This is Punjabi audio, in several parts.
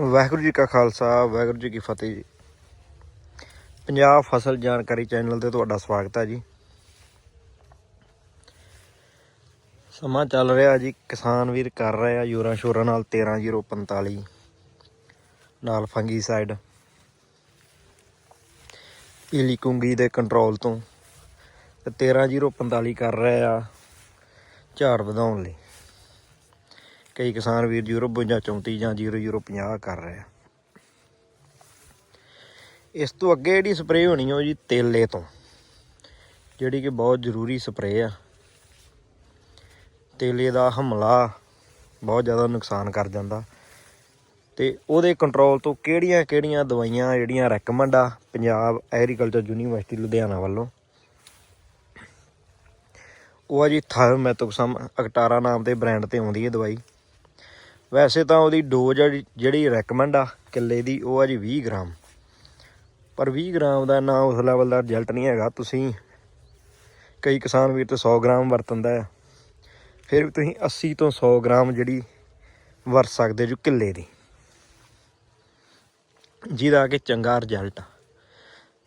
ਵਾਹਿਗੁਰੂ ਜੀ ਕਾ ਖਾਲਸਾ, ਵਾਹਿਗੁਰੂ ਜੀ ਕੀ ਫਤਿਹ ਜੀ। ਪੰਜਾਬ ਫਸਲ ਜਾਣਕਾਰੀ ਚੈਨਲ ਤੇ ਤੁਹਾਡਾ ਸਵਾਗਤ ਹੈ ਜੀ। ਸਮਾਂ ਚੱਲ ਰਿਹਾ ਜੀ, ਕਿਸਾਨ ਵੀਰ ਕਰ ਰਹੇ ਆ ਯੂਰਾ ਸ਼ੋਰਾ ਨਾਲ 13045 ਨਾਲ ਫੰਗੀਸਾਈਡ ਪੀਲੀ ਕੁੰਗੀ ਦੇ ਕੰਟਰੋਲ ਤੋਂ ਤੇ 13045 ਕਰ ਰਹੇ ਆ ਝਾੜ ਵਧਾਉਣ ਲਈ। ਕਈ ਕਿਸਾਨ ਵੀਰ 052 34 ਜਾਂ 0050 ਕਰ ਰਹੇ ਆ। ਇਸ ਤੋਂ ਅੱਗੇ ਜਿਹੜੀ ਸਪਰੇਅ ਹੋਣੀ ਉਹ ਜੀ ਤੇਲੇ ਤੋਂ, ਜਿਹੜੀ ਕਿ ਬਹੁਤ ਜ਼ਰੂਰੀ ਸਪਰੇਅ ਆ। ਤੇਲੇ ਦਾ ਹਮਲਾ ਬਹੁਤ ਜ਼ਿਆਦਾ ਨੁਕਸਾਨ ਕਰ ਜਾਂਦਾ। ਤੇ ਉਹਦੇ ਕੰਟਰੋਲ ਤੋਂ ਕਿਹੜੀਆਂ ਕਿਹੜੀਆਂ ਦਵਾਈਆਂ, ਜਿਹੜੀਆਂ ਰეკਮੈਂਡ ਆ ਪੰਜਾਬ ਐਗਰੀਕਲਚਰ ਯੂਨੀਵਰਸਿਟੀ ਲੁਧਿਆਣਾ ਵੱਲੋਂ। ਉਹ ਆ ਜੀ ਥਾਇਓਮੈਥੋਕਸਮ ਅਕਟਾਰਾ ਨਾਮ ਦੇ ਬ੍ਰਾਂਡ ਤੇ ਆਉਂਦੀ ਹੈ ਦਵਾਈ। ਵੈਸੇ ਤਾਂ ਉਹਦੀ ਡੋਜ਼ ਜਿਹੜੀ ਰეკਮੈਂਡ ਆ, ਕਿੱਲੇ ਦੀ, ਉਹ ਆ ਜੀ 20 ਗ੍ਰਾਮ। ਪਰ 20 ਗ੍ਰਾਮ ਦਾ ਨਾ ਉਸ ਲੈਵਲ ਦਾ ਰਿਜ਼ਲਟ ਨਹੀਂ ਹੈਗਾ। ਤੁਸੀਂ ਕਈ ਕਿਸਾਨ ਵੀਰ ਤੇ 100 ਗ੍ਰਾਮ ਵਰਤੰਦਾ ਆ। ਫਿਰ ਵੀ ਤੁਸੀਂ 80 ਤੋਂ 100 ਗ੍ਰਾਮ ਜਿਹੜੀ ਵਰਤ ਸਕਦੇ ਜੋ ਕਿੱਲੇ ਦੀ। ਜਿਹਦਾ ਕਿ ਚੰਗਾ ਰਿਜ਼ਲਟ ਆ।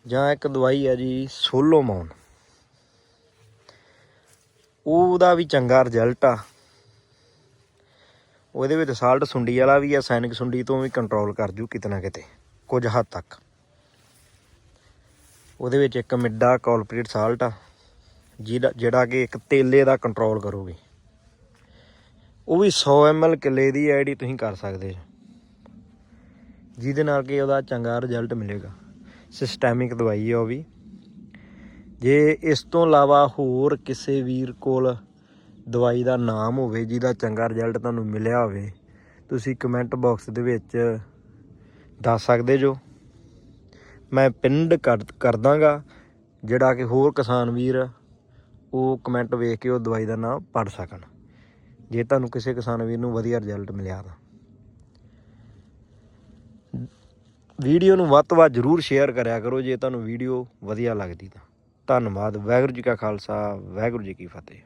ਜਾਂ ਇੱਕ ਦਵਾਈ ਆ ਜੀ ਸੋਲੋਮੋਨ। ਉਹਦਾ ਵੀ ਚੰਗਾ ਰਿਜ਼ਲਟ ਆ। ਉਹਦੇ ਵਿੱਚ ਸਾਲਟ ਸੁੰਡੀ ਵਾਲਾ ਵੀ ਆ, ਸੈਨਿਕ ਸੁੰਡੀ ਤੋਂ ਵੀ ਕੰਟਰੋਲ ਕਰ ਜੂ ਕਿਤੇ ਨਾ ਕਿਤੇ, ਕੁਝ ਹੱਦ ਤੱਕ। ਉਹਦੇ ਵਿੱਚ ਇੱਕ ਮਿੱਡਾ ਕਾਲਪ੍ਰੇਟ ਸਾਲਟ ਆ ਜਿਹੜਾ ਜਿਹੜਾ ਕਿ ਇੱਕ ਤੇਲੇ ਦਾ ਕੰਟਰੋਲ ਕਰੂਗੀ। ਉਹ ਵੀ 100 ml ਕਿੱਲੇ ਦੀ ਆਈਡੀ ਤੁਸੀਂ ਕਰ ਸਕਦੇ ਹੋ। ਜਿਹਦੇ ਨਾਲ ਕਿ ਉਹਦਾ ਚੰਗਾ ਰਿਜ਼ਲਟ ਮਿਲੇਗਾ। ਸਿਸਟੈਮਿਕ ਦਵਾਈ ਹੈ ਉਹ ਵੀ। ਜੇ ਇਸ ਤੋਂ ਇਲਾਵਾ ਹੋਰ ਕਿਸੇ ਵੀਰ ਕੋਲ ਦਵਾਈ ਦਾ ਨਾਮ ਹੋਵੇ, ਜਿਹਦਾ ਚੰਗਾ ਰਿਜ਼ਲਟ ਤੁਹਾਨੂੰ ਮਿਲਿਆ ਹੋਵੇ, ਤੁਸੀਂ ਕਮੈਂਟ ਬਾਕਸ ਦੇ ਵਿੱਚ ਦੱਸ ਸਕਦੇ ਜੋ। ਮੈਂ ਪਿੰਡ ਕਰ ਕਰ ਦਾਂਗਾ ਜਿਹੜਾ ਕਿ ਹੋਰ ਕਿਸਾਨ ਵੀਰ ਉਹ ਕਮੈਂਟ ਵੇਖ ਕੇ ਉਹ ਦਵਾਈ ਦਾ ਨਾਮ ਪੜ ਸਕਣ। ਜੇ ਤੁਹਾਨੂੰ ਕਿਸੇ ਕਿਸਾਨ ਵੀਰ ਨੂੰ ਵਧੀਆ ਰਿਜ਼ਲਟ ਮਿਲਿਆ ਤਾਂ। ਵੀਡੀਓ ਨੂੰ ਵੱਧ ਤੋਂ ਵੱਧ ਜਰੂਰ ਸ਼ੇਅਰ ਕਰਿਆ ਕਰੋ, ਜੇ ਤੁਹਾਨੂੰ ਵੀਡੀਓ ਵਧੀਆ ਲੱਗਦੀ ਤਾਂ। ਧੰਨਵਾਦ, ਵਾਹਿਗੁਰੂ ਜੀ ਕਾ ਖਾਲਸਾ, ਵਾਹਿਗੁਰੂ ਜੀ ਕੀ ਫਤਿਹ।